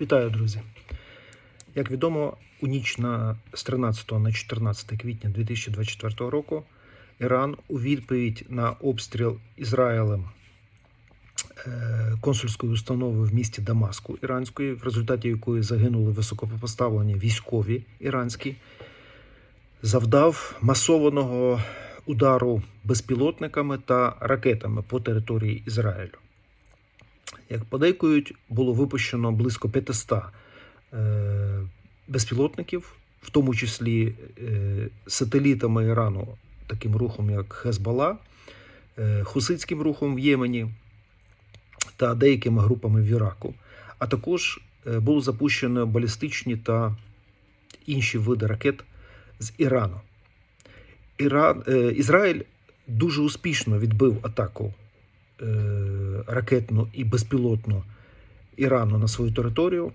Вітаю, друзі! Як відомо, у ніч на з 13 на 14 квітня 2024 року Іран у відповідь на обстріл Ізраїлем е, консульської установи в місті Дамаску іранської, в результаті якої загинули високопоставлені військові іранські, завдав масованого удару безпілотниками та ракетами по території Ізраїлю. Як подейкують, було випущено близько 500 е, безпілотників, в тому числі е, сателітами Ірану, таким рухом, як Хезбала, е, хуситським рухом в Ємені та деякими групами в Іраку. А також було запущено балістичні та інші види ракет з Ірану. Іран, Ізраїль дуже успішно відбив атаку ракетну і безпілотну Ірану на свою територію,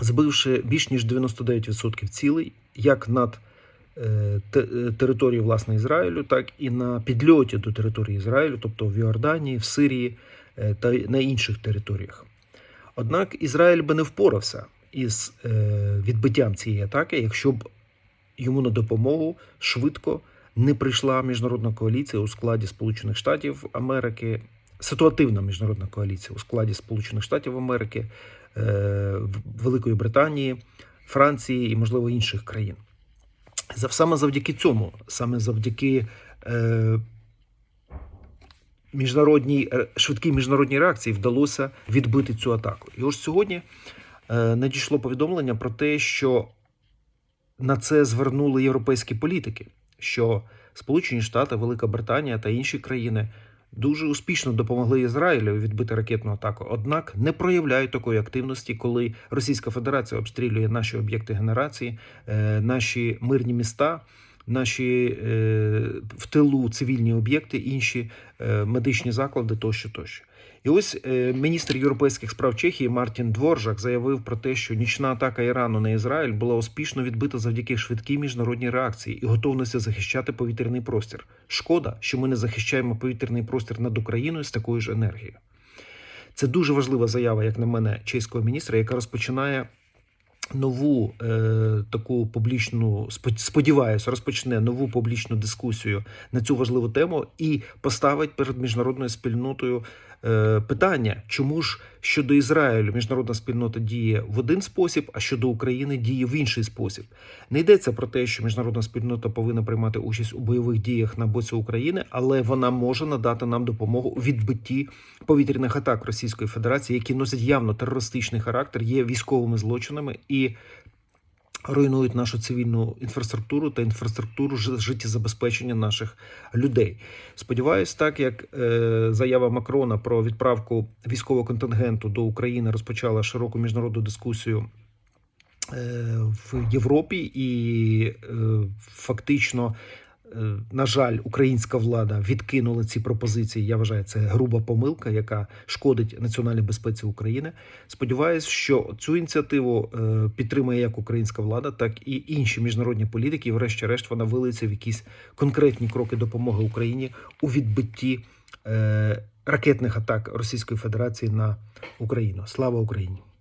збивши більш ніж 99% цілей, як над е, е, територією власне Ізраїлю, так і на підльоті до території Ізраїлю, тобто в Йорданії, в Сирії е, та на інших територіях. Однак Ізраїль би не впорався із е, відбиттям цієї атаки, якщо б йому на допомогу швидко не прийшла міжнародна коаліція у складі Сполучених Штатів Америки, ситуативна міжнародна коаліція у складі Сполучених Штатів Америки, е, Великої Британії, Франції і, можливо, інших країн. Саме завдяки цьому, саме завдяки е, міжнародній е, швидкій міжнародній реакції вдалося відбити цю атаку. І ось сьогодні надійшло повідомлення про те, що на це звернули європейські політики, що Сполучені Штати, Велика Британія та інші країни дуже успішно допомогли Ізраїлю відбити ракетну атаку, однак не проявляють такої активності, коли Російська Федерація обстрілює наші об'єкти генерації, е, наші мирні міста. Наші е, в тилу цивільні об'єкти, інші е, медичні заклади тощо тощо. І ось е, міністр європейських справ Чехії Мартін Дворжак заявив про те, що нічна атака Ірану на Ізраїль була успішно відбита завдяки швидкій міжнародній реакції і готовності захищати повітряний простір. Шкода, що ми не захищаємо повітряний простір над Україною з такою ж енергією. Це дуже важлива заява, як на мене, чеського міністра, яка розпочинає нову е, таку публічну, сподіваюся, розпочне нову публічну дискусію на цю важливу тему і поставить перед міжнародною спільнотою питання, чому ж щодо Ізраїлю міжнародна спільнота діє в один спосіб, а щодо України діє в інший спосіб. Не йдеться про те, що міжнародна спільнота повинна приймати участь у бойових діях на боці України, але вона може надати нам допомогу у відбитті повітряних атак Російської Федерації, які носять явно терористичний характер, є військовими злочинами і руйнують нашу цивільну інфраструктуру та інфраструктуру жи- життєзабезпечення наших людей. Сподіваюсь, так як е, заява Макрона про відправку військового контингенту до України розпочала широку міжнародну дискусію. е, В Європі і е, фактично, на жаль, українська влада відкинула ці пропозиції. Я вважаю, це груба помилка, яка шкодить національній безпеці України. Сподіваюсь, що цю ініціативу е, підтримає як українська влада, так і інші міжнародні політики. І, врешті-решт, вона вилиться в якісь конкретні кроки допомоги Україні у відбитті е, ракетних атак Російської Федерації на Україну. Слава Україні!